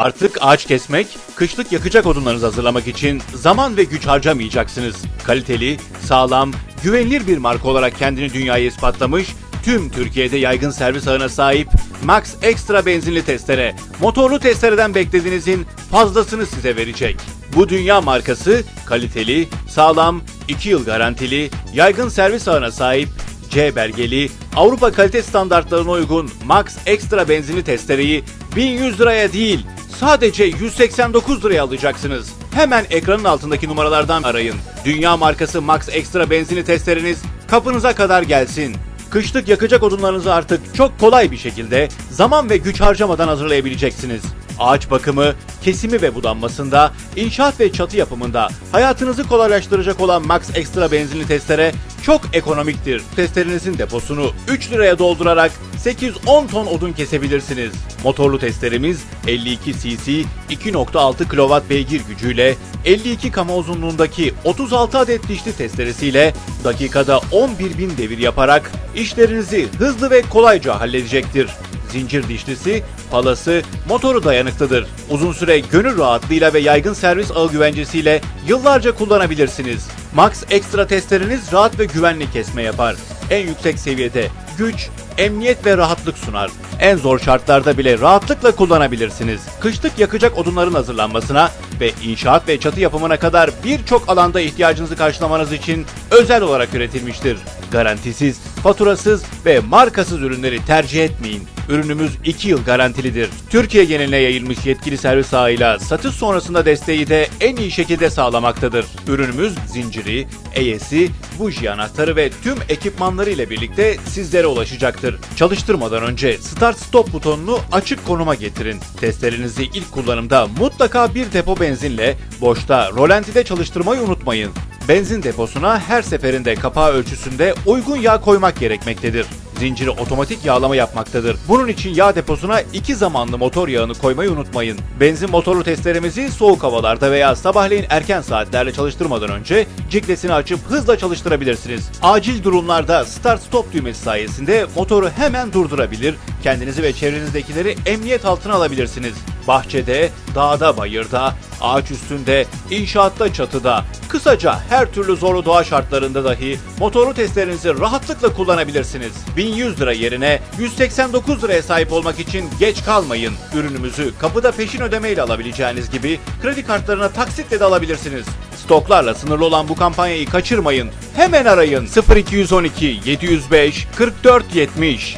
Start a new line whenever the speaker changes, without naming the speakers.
Artık ağaç kesmek, kışlık yakacak odunlarınızı hazırlamak için zaman ve güç harcamayacaksınız. Kaliteli, sağlam, güvenilir bir marka olarak kendini dünyaya ispatlamış, tüm Türkiye'de yaygın servis ağına sahip Max Extra benzinli testere, motorlu testereden beklediğinizin fazlasını size verecek. Bu dünya markası kaliteli, sağlam, 2 yıl garantili, yaygın servis ağına sahip C belgeli, Avrupa kalite standartlarına uygun Max Extra benzinli testereyi 1100 liraya değil sadece 189 liraya alacaksınız. Hemen ekranın altındaki numaralardan arayın. Dünya markası Max Extra benzinli testereniz kapınıza kadar gelsin. Kışlık yakacak odunlarınızı artık çok kolay bir şekilde zaman ve güç harcamadan hazırlayabileceksiniz. Ağaç bakımı, kesimi ve budanmasında, inşaat ve çatı yapımında hayatınızı kolaylaştıracak olan Max Extra benzinli testere çok ekonomiktir. Testerенizin deposunu 3 liraya doldurarak 8-10 ton odun kesebilirsiniz. Motorlu testeremiz 52 cc 2.6 kW beygir gücüyle 52 kama uzunluğundaki 36 adet dişli testeresiyle dakikada 11.000 devir yaparak işlerinizi hızlı ve kolayca halledecektir. Zincir dişlisi, palası, motoru dayanıklıdır. Uzun süre gönül rahatlığıyla ve yaygın servis ağı güvencesiyle yıllarca kullanabilirsiniz. Max Extra testleriniz rahat ve güvenli kesme yapar. En yüksek seviyede güç, emniyet ve rahatlık sunar. En zor şartlarda bile rahatlıkla kullanabilirsiniz. Kışlık yakacak odunların hazırlanmasına ve inşaat ve çatı yapımına kadar birçok alanda ihtiyacınızı karşılamanız için özel olarak üretilmiştir. Garantisiz, faturasız ve markasız ürünleri tercih etmeyin. Ürünümüz 2 yıl garantilidir. Türkiye geneline yayılmış yetkili servis ağıyla satış sonrasında desteği de en iyi şekilde sağlamaktadır. Ürünümüz zinciri, EYS'i, buji anahtarı ve tüm ekipmanları ile birlikte sizlere ulaşacaktır. Çalıştırmadan önce Start Stop butonunu açık konuma getirin. Testlerinizi ilk kullanımda mutlaka bir depo benzinle boşta rolantide çalıştırmayı unutmayın. Benzin deposuna her seferinde kapağı ölçüsünde uygun yağ koymak gerekmektedir. Zinciri otomatik yağlama yapmaktadır. Bunun için yağ deposuna iki zamanlı motor yağını koymayı unutmayın. Benzin motorlu testlerimizi soğuk havalarda veya sabahleyin erken saatlerle çalıştırmadan önce ciglesini açıp hızla çalıştırabilirsiniz. Acil durumlarda start stop düğmesi sayesinde motoru hemen durdurabilir, kendinizi ve çevrenizdekileri emniyet altına alabilirsiniz. Bahçede, dağda, bayırda, ağaç üstünde, inşaatta, çatıda, kısaca her türlü zorlu doğa şartlarında dahi motorlu testlerinizi rahatlıkla kullanabilirsiniz. 1100 lira yerine 189 liraya sahip olmak için geç kalmayın. Ürünümüzü kapıda peşin ödemeyle alabileceğiniz gibi kredi kartlarına taksitle de alabilirsiniz. Stoklarla sınırlı olan bu kampanyayı kaçırmayın. Hemen arayın 0212 705 44 70.